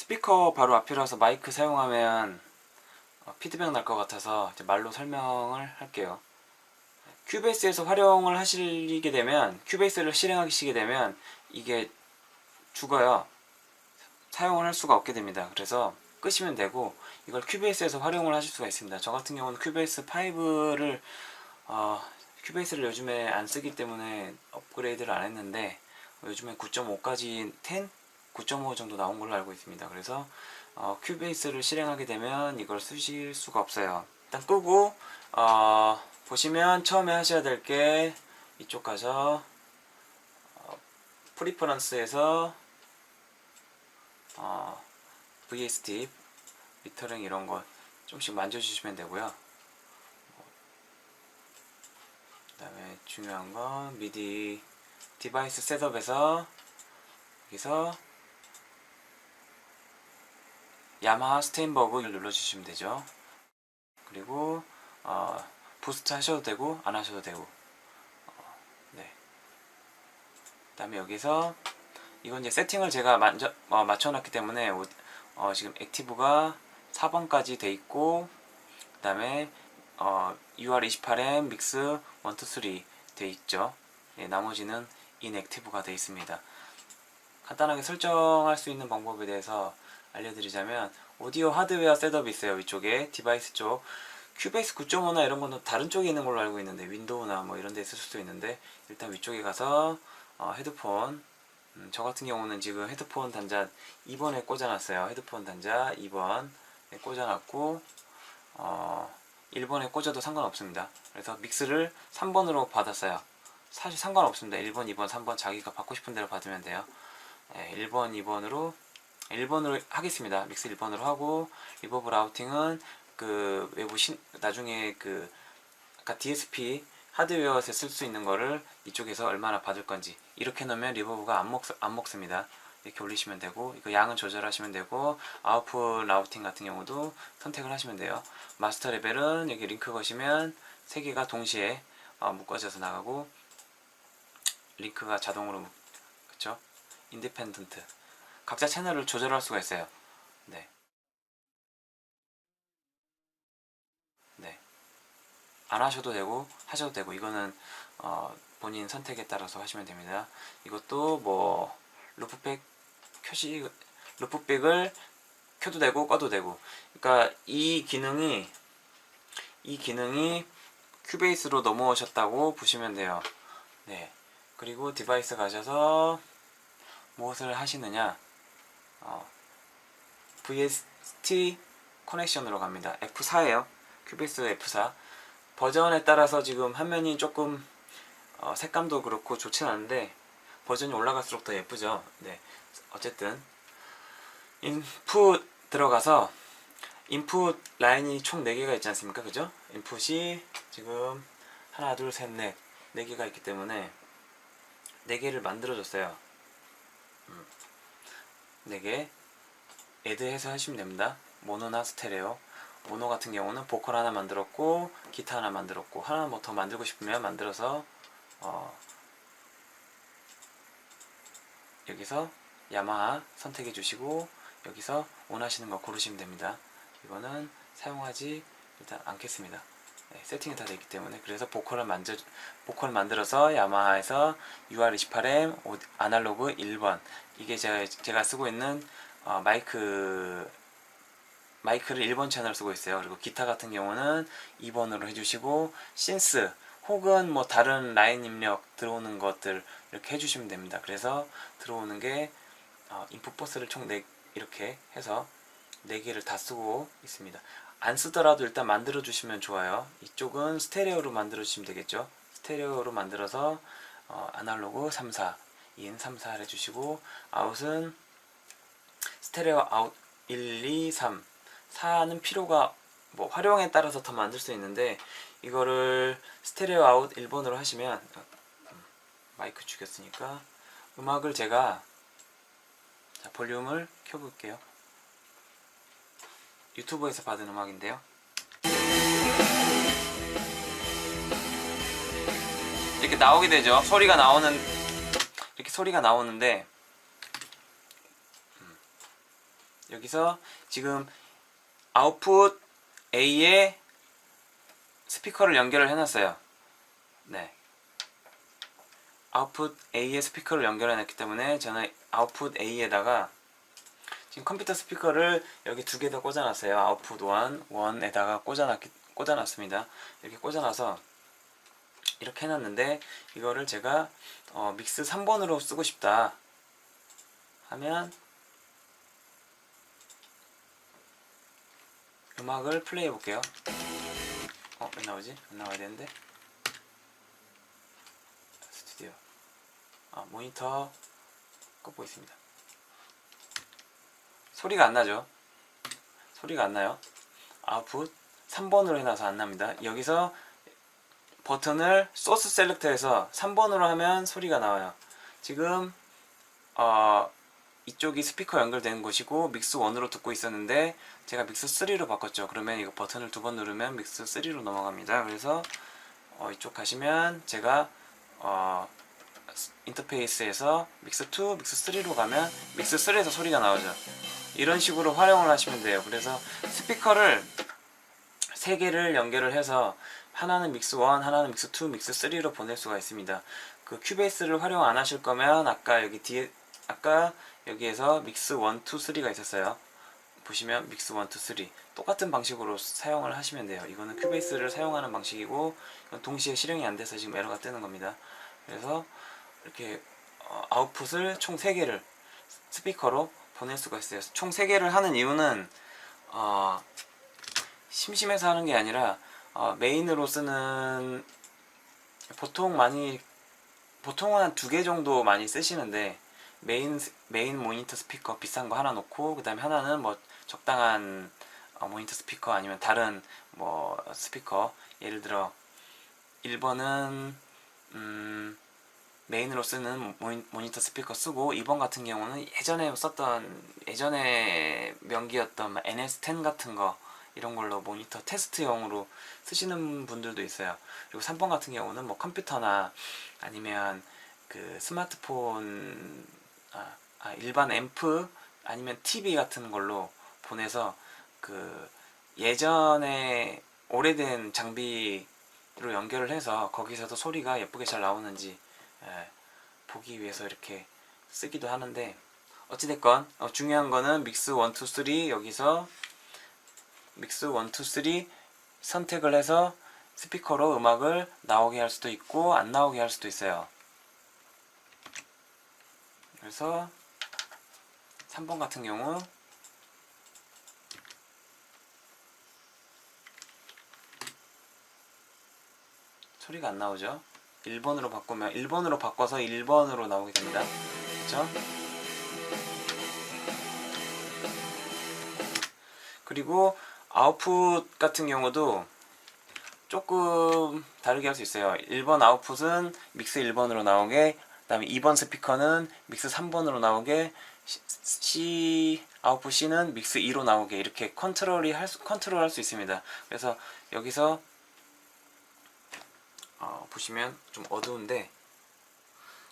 스피커 바로 앞이라서 마이크 사용하면 어, 피드백 날 것 같아서 말로 설명을 할게요. 큐베이스에서 활용을 하시게 되면 큐베이스를 실행하시게 되면 이게 죽어요. 사용을 할 수가 없게 됩니다. 그래서 끄시면 되고 이걸 큐베이스에서 활용을 하실 수가 있습니다. 저 같은 경우는 큐베이스 5를 어, 큐베이스를 요즘에 안 쓰기 때문에 업그레이드를 안 했는데 요즘에 9.5까지 10, 9.5 정도 나온 걸로 알고 있습니다. 그래서 어, 큐베이스를 실행하게 되면 이걸 쓰실 수가 없어요. 일단 끄고 어, 보시면 처음에 하셔야 될 게 이쪽 가서 어, 프리퍼런스에서 어, VST 리터링 이런 거 조금씩 만져주시면 되고요. 그 다음에 중요한 건 미디 디바이스 셋업에서 여기서 야마하 스테인버그를 눌러주시면 되죠. 그리고 어, 부스트 하셔도 되고 안 하셔도 되고 어, 네. 그 다음에 여기서 이건 이제 세팅을 제가 만져, 어, 맞춰놨기 때문에 오- 어, 지금 액티브가 4번까지 돼 있고 그 다음에 어, UR28M 믹스 1, 2, 3돼 있죠. 예, 나머지는 인액티브가 돼 있습니다. 간단하게 설정할 수 있는 방법에 대해서 알려드리자면 오디오 하드웨어 셋업이 있어요. 위쪽에 디바이스 쪽 큐베이스 9.5나 이런 거는 다른 쪽에 있는 걸로 알고 있는데 윈도우나 뭐 이런 데 있을 수도 있는데 일단 위쪽에 가서 어, 헤드폰 음, 저 같은 경우는 지금 헤드폰 단자 2번에 꽂아놨어요. 헤드폰 단자 2번에 꽂아놨고 어, 1번에 꽂아도 상관없습니다. 그래서 믹스를 3번으로 받았어요. 사실 상관없습니다. 1번, 2번, 3번 자기가 받고 싶은 대로 받으면 돼요. 예, 1번, 2번으로 1번으로 하겠습니다. 믹스 1번으로 하고 리버브 라우팅은 그 외부 신 나중에 그 아까 DSP 하드웨어에서 쓸 수 있는 거를 이쪽에서 얼마나 받을 건지 이렇게 넣으면 리버브가 안, 먹, 안 먹습니다. 이렇게 올리시면 되고 이거 양은 조절하시면 되고 아웃풋 라우팅 같은 경우도 선택을 하시면 돼요. 마스터 레벨은 여기 링크 거시면 세 개가 동시에 어, 묶어져서 나가고 링크가 자동으로 묶, 그쵸? 인디펜던트 각자 채널을 조절할 수가 있어요. 네. 네. 안 하셔도 되고 하셔도 되고 이거는 어, 본인 선택에 따라서 하시면 됩니다. 이것도 뭐 루프백 켜시 루프백을 켜도 되고 꺼도 되고 그러니까 이 기능이 이 기능이 큐베이스로 넘어오셨다고 보시면 돼요. 네. 그리고 디바이스 가셔서 무엇을 하시느냐 어, VST 커넥션으로 갑니다. F4예요. 큐베이스 F4 버전에 따라서 지금 화면이 조금 어, 색감도 그렇고 좋진 않은데 버전이 올라갈수록 더 예쁘죠. 네. 어쨌든 인풋 들어가서 인풋 라인이 총 4개가 있지 않습니까? 그죠? 인풋이 지금 하나, 둘, 셋, 넷 4개가 있기 때문에 4개를 만들어줬어요. 4개 애드해서 하시면 됩니다. 모노나 스테레오. 모노 같은 경우는 보컬 하나 만들었고 기타 하나 만들었고 하나 뭐 더 만들고 싶으면 만들어서 어, 여기서 야마하 선택해 주시고 여기서 원하시는 거 고르시면 됩니다. 이거는 사용하지 일단 않겠습니다. 네, 세팅이 다 되기 때문에 그래서 보컬을 만져 보컬 만들어서 야마하에서 UR28M 오- 아날로그 1번 이게 제가, 제가 쓰고 있는 어, 마이크 마이크를 1번 채널 쓰고 있어요. 그리고 기타 같은 경우는 2번으로 해주시고 신스 혹은 뭐 다른 라인 입력 들어오는 것들 이렇게 해주시면 됩니다. 그래서 들어오는 게 어, 인풋 버스를 총 4, 이렇게 해서 4개를 다 쓰고 있습니다. 안 쓰더라도 일단 만들어 주시면 좋아요. 이쪽은 스테레오로 만들어 주시면 되겠죠. 스테레오로 만들어서 어, 아날로그 3, 4, 인 3, 4 해주시고 아웃은 스테레오 아웃 1, 2, 3 4는 필요가 뭐 활용에 따라서 더 만들 수 있는데 이거를 스테레오 아웃 1번으로 하시면 음, 마이크 죽였으니까 음악을 제가 자, 볼륨을 켜볼게요. 유튜브에서 받은 음악인데요. 이렇게 나오게 되죠. 소리가 나오는 이렇게 소리가 나오는데 음, 여기서 지금 아웃풋 A에 스피커를 연결을 해놨어요. 네. 아웃풋 A에 스피커를 연결해놨기 때문에 저는 아웃풋 A에다가 지금 컴퓨터 스피커를 여기 두 개 다 꽂아놨어요. 아웃풋 1, 1에다가 꽂아놨, 꽂아놨습니다. 이렇게 꽂아놔서 이렇게 해놨는데 이거를 제가 어, 믹스 3번으로 쓰고 싶다 하면 음악을 플레이 해볼게요. 어, 왜 나오지? 안 나와야 되는데. 스튜디오. 아, 모니터 끄고 있습니다. 소리가 안 나죠? 소리가 안 나요. 아웃풋 3번으로 해놔서 안 납니다. 여기서 버튼을 소스 셀렉터에서 3번으로 하면 소리가 나와요. 지금 어, 이쪽이 스피커 연결되는 곳이고 믹스 1으로 듣고 있었는데 제가 믹스 3로 바꿨죠. 그러면 이거 버튼을 두 번 누르면 믹스 3로 넘어갑니다. 그래서 어, 이쪽 가시면 제가 어, 인터페이스에서 믹스 2, 믹스 3로 가면 믹스 3에서 소리가 나오죠. 이런 식으로 활용을 하시면 돼요. 그래서 스피커를 세 개를 연결을 해서 하나는 믹스 1, 하나는 믹스 2, 믹스 3로 보낼 수가 있습니다. 그 큐베이스를 활용 안 하실 거면 아까 여기 뒤에 아까 여기에서 믹스 1, 2, 3가 있었어요. 보시면 믹스 1, 2, 3 똑같은 방식으로 사용을 하시면 돼요. 이거는 큐베이스를 사용하는 방식이고 동시에 실행이 안 돼서 지금 에러가 뜨는 겁니다. 그래서 이렇게 어, 아웃풋을 총 3개를 스피커로 보낼 수가 있어요. 총 3개를 하는 이유는 어, 심심해서 하는 게 아니라 어, 메인으로 쓰는 보통 많이 보통은 한 두 개 정도 많이 쓰시는데 메인 스- 메인 모니터 스피커 비싼 거 하나 놓고 그다음에 하나는 뭐 적당한 어, 모니터 스피커 아니면 다른 뭐 스피커 예를 들어 1번은 음, 메인으로 쓰는 모니, 모니터 스피커 쓰고 2번 같은 경우는 예전에 썼던 예전에 명기였던 막 NS10 같은 거 이런 걸로 모니터 테스트용으로 쓰시는 분들도 있어요. 그리고 3번 같은 경우는 뭐 컴퓨터나 아니면 그 스마트폰 아, 아, 일반 앰프 아니면 TV 같은 걸로 보내서 그 예전에 오래된 장비로 연결을 해서 거기서도 소리가 예쁘게 잘 나오는지 예, 보기 위해서 이렇게 쓰기도 하는데 어찌됐건 어, 중요한 거는 믹스 1, 2, 3 여기서 믹스 1, 2, 3 선택을 해서 스피커로 음악을 나오게 할 수도 있고 안 나오게 할 수도 있어요. 그래서 3번 같은 경우 소리가 안 나오죠. 1번으로 바꾸면 1번으로 바꿔서 1번으로 나오게 됩니다. 그렇죠? 그리고 아웃풋 같은 경우도 조금 다르게 할 수 있어요. 1번 아웃풋은 믹스 1번으로 나오게, 그 다음에 2번 스피커는 믹스 3번으로 나오게, C, C 아웃풋 C는 믹스 2로 나오게 이렇게 컨트롤이 할 수, 컨트롤 할 수 있습니다. 그래서 여기서 어, 보시면 좀 어두운데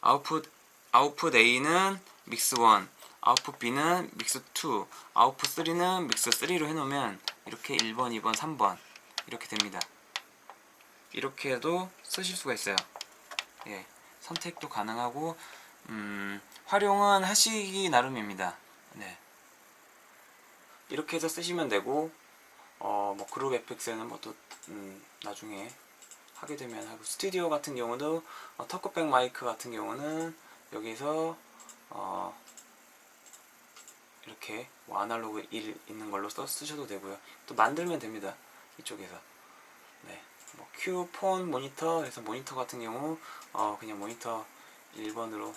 아웃풋 아웃풋 A는 믹스 1, 아웃풋 B는 믹스 2, 아웃풋 3는 믹스 3로 해놓으면 이렇게 1번, 2번, 3번 이렇게 됩니다. 이렇게 해도 쓰실 수가 있어요. 예, 선택도 가능하고 음, 활용은 하시기 나름입니다. 네. 이렇게 해서 쓰시면 되고 어, 뭐 그룹 FX에는 뭐또 음, 나중에 하게 되면 하고 스튜디오 같은 경우도 어, 터크백 마이크 같은 경우는 여기서 어, 이렇게 뭐 아날로그 1 있는 걸로 써 쓰셔도 되고요. 또 만들면 됩니다. 이쪽에서. 네. 뭐 Q 폰 모니터 해서 모니터 같은 경우 어, 그냥 모니터 1번으로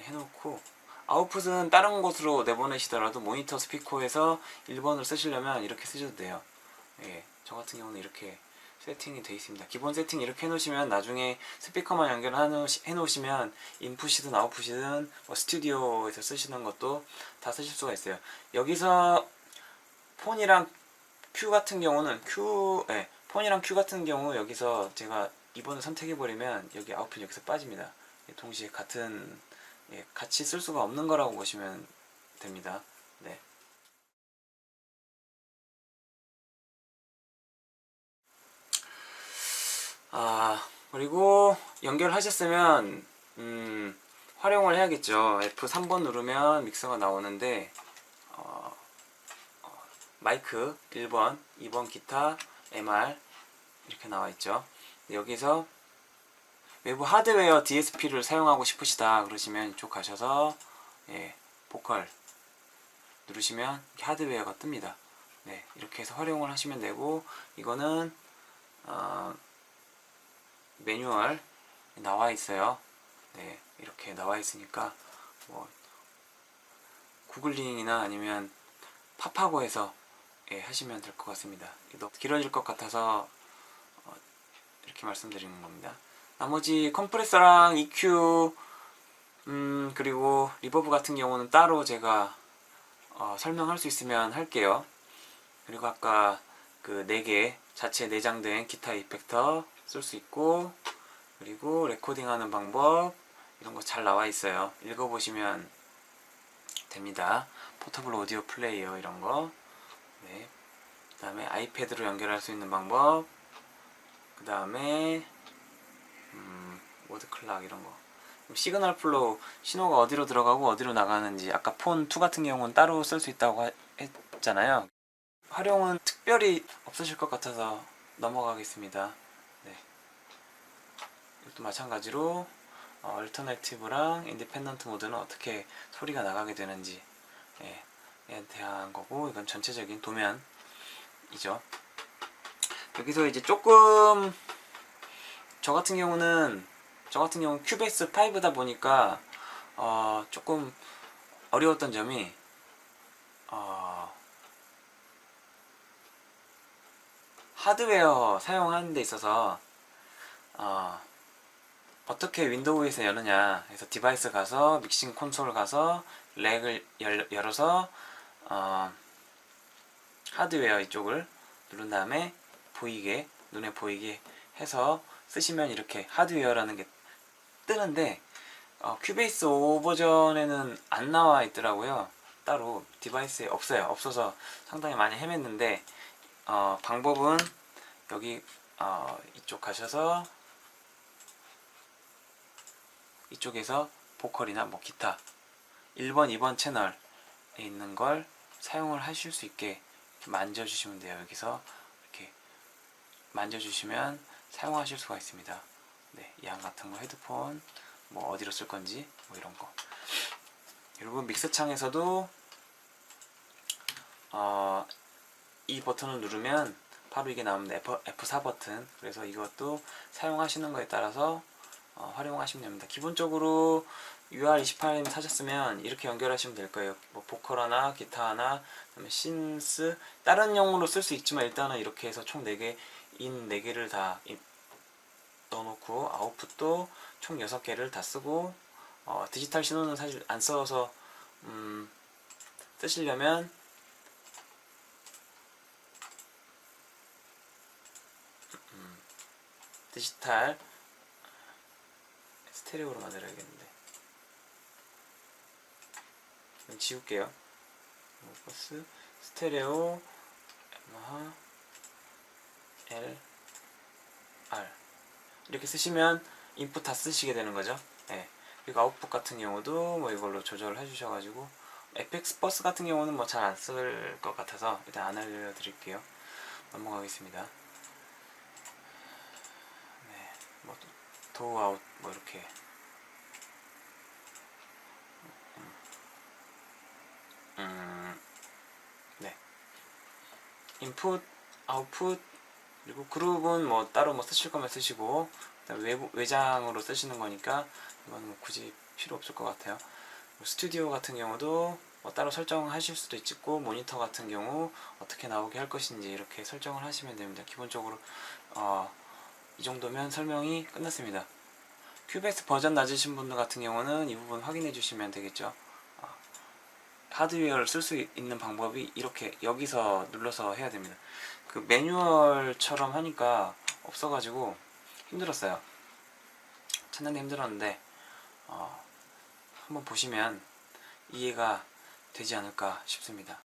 해놓고 아웃풋은 다른 곳으로 내보내시더라도 모니터 스피커에서 1번을 쓰시려면 이렇게 쓰셔도 돼요. 예, 저 같은 경우는 이렇게 세팅이 되어 있습니다. 기본 세팅 이렇게 해놓으시면 나중에 스피커만 연결해놓으시면 인풋이든 아웃풋이든 뭐 스튜디오에서 쓰시는 것도 다 쓰실 수가 있어요. 여기서 폰이랑 큐 같은 경우는 큐, 예, 폰이랑 큐 같은 경우 여기서 제가 2번을 선택해버리면 여기 아웃풋 여기서 빠집니다. 예, 동시에 같은 예, 같이 쓸 수가 없는 거라고 보시면 됩니다. 네. 아 그리고 연결하셨으면 음, 활용을 해야겠죠. F3번 누르면 믹서가 나오는데 어, 어, 마이크 1번, 2번 기타, MR 이렇게 나와 있죠. 여기서 외부 하드웨어 DSP를 사용하고 싶으시다 그러시면 이쪽 가셔서 예, 보컬 누르시면 하드웨어가 뜹니다. 네, 이렇게 해서 활용을 하시면 되고 이거는 어, 매뉴얼 나와 있어요. 네, 이렇게 나와 있으니까 뭐 구글링이나 아니면 팝하고에서 예, 하시면 될 것 같습니다. 이거 길어질 것 같아서 어, 이렇게 말씀드리는 겁니다. 나머지 컴프레서랑 EQ 음, 그리고 리버브 같은 경우는 따로 제가 어, 설명할 수 있으면 할게요. 그리고 아까 그 4개 자체 내장된 기타 이펙터 쓸 수 있고 그리고 레코딩하는 방법 이런 거 잘 나와 있어요. 읽어보시면 됩니다. 포터블 오디오 플레이어 이런 거. 네. 그 다음에 아이패드로 연결할 수 있는 방법. 그 다음에 음, 모드 클락 이런 거. 시그널 플로우 신호가 어디로 들어가고 어디로 나가는지 아까 폰 2 같은 경우는 따로 쓸 수 있다고 하- 했잖아요. 활용은 특별히 없으실 것 같아서 넘어가겠습니다. 네. 이것도 마찬가지로 어, 얼터네티브랑 인디펜던트 모드는 어떻게 소리가 나가게 되는지 예, 에 대한 거고 이건 전체적인 도면이죠. 여기서 이제 조금 저 같은 경우는 저 같은 경우는 큐베이스 5다 보니까 어, 조금 어려웠던 점이 어, 하드웨어 사용하는 데 있어서 어, 어떻게 윈도우에서 여느냐. 해서 디바이스 가서 믹싱 콘솔 가서 렉을 열, 열어서 어, 하드웨어 이쪽을 누른 다음에 보이게 눈에 보이게 해서 쓰시면 이렇게 하드웨어라는 게 뜨는데 어, 큐베이스 5 버전에는 안 나와 있더라고요. 따로 디바이스에 없어요. 없어서 상당히 많이 헤맸는데 어, 방법은 여기 어, 이쪽 가셔서 이쪽에서 보컬이나 뭐 기타 1번, 2번 채널에 있는 걸 사용을 하실 수 있게 만져주시면 돼요. 여기서 이렇게 만져주시면 사용하실 수가 있습니다. 네, 양 같은 거 헤드폰 뭐 어디로 쓸 건지 뭐 이런 거. 그리고 믹스 창에서도 어, 이 버튼을 누르면 바로 이게 나옵니다. F, F4 버튼. 그래서 이것도 사용하시는 거에 따라서 어, 활용하시면 됩니다. 기본적으로 UR28 사셨으면 이렇게 연결하시면 될 거예요. 뭐 보컬 하나, 기타 하나, 그다음에 신스 다른 용으로 쓸 수 있지만 일단은 이렇게 해서 총 4개 인 4개를 다 이- 넣어놓고 아웃풋도 총 6개를 다 쓰고 어, 디지털 신호는 사실 안 써서 음, 쓰시려면 음, 디지털 스테레오로 만들어야겠는데. 지울게요. 버스 스테레오 야마하 L R 이렇게 쓰시면 인풋 다 쓰시게 되는 거죠? 네. 그리고 아웃풋 같은 경우도 뭐 이걸로 조절을 해주셔가지고 에펙스 버스 같은 경우는 뭐 잘 안 쓸 것 같아서 일단 안 알려드릴게요. 넘어가겠습니다. 네, 뭐 도어 아웃 뭐 이렇게 음, 네. 인풋, 아웃풋, 그리고 그룹은 뭐 따로 뭐 쓰실 거면 쓰시고, 외부, 외장으로 쓰시는 거니까 이건 뭐 굳이 필요 없을 것 같아요. 뭐 스튜디오 같은 경우도 뭐 따로 설정하실 수도 있고, 모니터 같은 경우 어떻게 나오게 할 것인지 이렇게 설정을 하시면 됩니다. 기본적으로, 어, 이 정도면 설명이 끝났습니다. 큐베이스 버전 낮으신 분들 같은 경우는 이 부분 확인해 주시면 되겠죠. 어, 하드웨어를 쓸 수 있는 방법이 이렇게 여기서 눌러서 해야 됩니다. 그 매뉴얼처럼 하니까 없어가지고 힘들었어요. 찾는데 힘들었는데 어, 한번 보시면 이해가 되지 않을까 싶습니다.